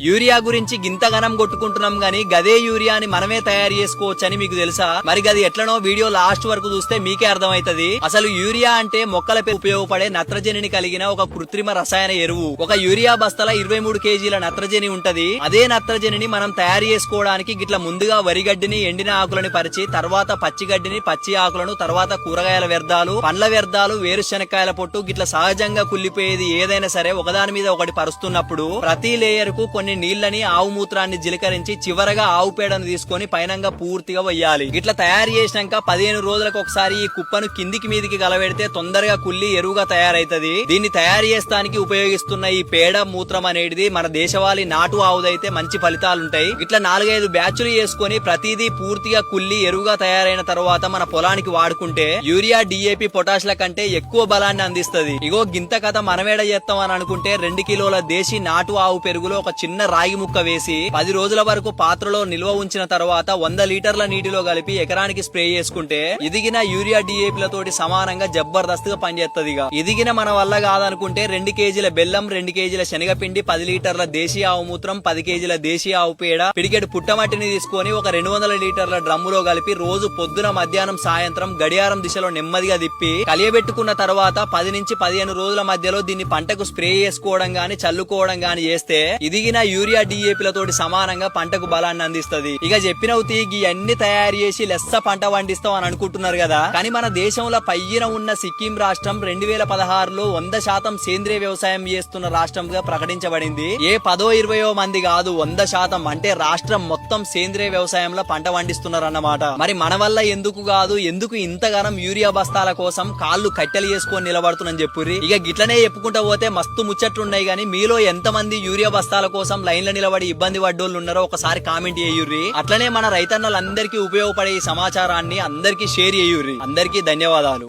Urea గురించి గింతగనం కొట్టుకుంటున్నాం గానీ గదే యూరియాని మనమే తయారు చేసుకోవచ్చు అని మీకు తెలుసా? మరి గది ఎట్లనో వీడియో లాస్ట్ వరకు చూస్తే మీకే అర్థమైతది అసలు యూరియా అంటే మొక్కలపై ఉపయోగపడే నత్రజనిని కలిగిన ఒక కృత్రిమ రసాయన ఎరువు. ఒక యూరియా బస్తల ఇరవై మూడు కేజీల నత్రజని ఉంటది. అదే నత్రజనిని మనం తయారు చేసుకోవడానికి గిట్ల ముందుగా వరిగడ్డిని ఎండిన ఆకులని పరిచి తర్వాత పచ్చిగడ్డిని పచ్చి ఆకులను తర్వాత కూరగాయల వ్యర్థాలు పండ్ల వ్యర్థాలు వేరుశనక్కాయల పొట్టు గిట్ల సహజంగా కుల్లిపోయేది ఏదైనా సరే ఒకదాని మీద ఒకటి పరుస్తున్నప్పుడు ప్రతి లేయర్కు కొన్ని నీళ్ళని ఆవు మూత్రాన్ని జిలకరించి చివరగా ఆవు పేడను తీసుకొని పైనంగా పూర్తిగా వేయాలి ఇట్లా తయారు చేసినాక పదిహేను రోజులకు ఒకసారి ఈ కుప్పను కిందికి మీదికి గలవెడితే తొందరగా కుల్లి ఎరువుగా తయారైతది. దీన్ని తయారు చేస్తానికి ఉపయోగిస్తున్న ఈ పేడ మూత్రం అనేది మన దేశవాళీ నాటు ఆవుదైతే మంచి ఫలితాలుంటాయి. ఇట్లా నాలుగైదు బ్యాచ్లు చేసుకుని ప్రతిదీ పూర్తిగా కుల్లి ఎరువుగా తయారైన తర్వాత మన పొలానికి వాడుకుంటే యూరియా డిఏపి పొటాష్ల కంటే ఎక్కువ బలాన్ని అందిస్తుంది. ఇగో గింత కథ మనమేడ చేస్తాం అని అనుకుంటే రెండు కిలోల దేశీ నాటు ఆవు పెరుగులో ఒక చిన్న రాగి ముక్క వేసి పది రోజుల వరకు పాత్రలో నిల్వ ఉంచిన తర్వాత వంద లీటర్ల నీటిలో కలిపి ఎకరానికి స్ప్రే చేసుకుంటే ఇదిగిన యూరియా డిఏపిలతోటి సమానంగా జబర్దస్త్గా పనిచేస్తుంది ఇక. ఇదిగిన మన వల్ల కాదనుకుంటే రెండు కేజీల బెల్లం రెండు కేజీల శనగపిండి పది లీటర్ల దేశీ ఆవు మూత్రం పది కేజీల దేశీ ఆవు పేడ పిడికెడు పుట్టమట్టిని తీసుకొని ఒక రెండు వందల లీటర్ల డ్రమ్ములో కలిపి రోజు పొద్దున మధ్యాహ్నం సాయంత్రం గడియారం దిశలో నెమ్మదిగా తిప్పి కలియబెట్టుకున్న తర్వాత పది నుంచి పదిహేను రోజుల మధ్యలో దీన్ని పంటకు స్ప్రే చేసుకోవడం గాని చల్లుకోవడం గాని చేస్తే ఇదిగిన యూరియా డిఏపిలతోటి సమానంగా పంటకు బలాన్ని అందిస్తది. ఇక చెప్పినవుతి తీగి అన్ని తయారు చేసి లెస్స పంట పండిస్తాం అని అనుకుంటున్నారు కదా. కానీ మన దేశంలో పైన ఉన్న సిక్కిం రాష్ట్రం రెండు వేల పదహారులో వంద శాతం సేంద్రియ వ్యవసాయం చేస్తున్న రాష్ట్రంగా ప్రకటించబడింది. ఏ పదో ఇరవయో మంది కాదు వంద శాతం అంటే రాష్ట్రం మొత్తం సేంద్రియ వ్యవసాయంలో పంట పండిస్తున్నారు అన్నమాట మరి మన వల్ల ఎందుకు కాదు ఎందుకు ఇంతగానం యూరియా బస్తాల కోసం కాళ్ళు కట్టెలు చేసుకొని నిలబడుతుందని చెప్పుర్రి? ఇక గిట్లనే చెప్పుకుంటా పోతే మస్తు ముచ్చట్లున్నాయి కానీ మీలో ఎంతమంది యూరియా బస్తాల కోసం కోసం లైన్లో నిలబడి ఇబ్బంది పడ్డోళ్ళు ఉన్నారో ఒకసారి కామెంట్ చేయుర్రి. అట్లనే మన రైతన్నలందరికీ ఉపయోగపడే ఈ సమాచారాన్ని అందరికీ షేర్ చేయుర్రి. అందరికీ ధన్యవాదాలు.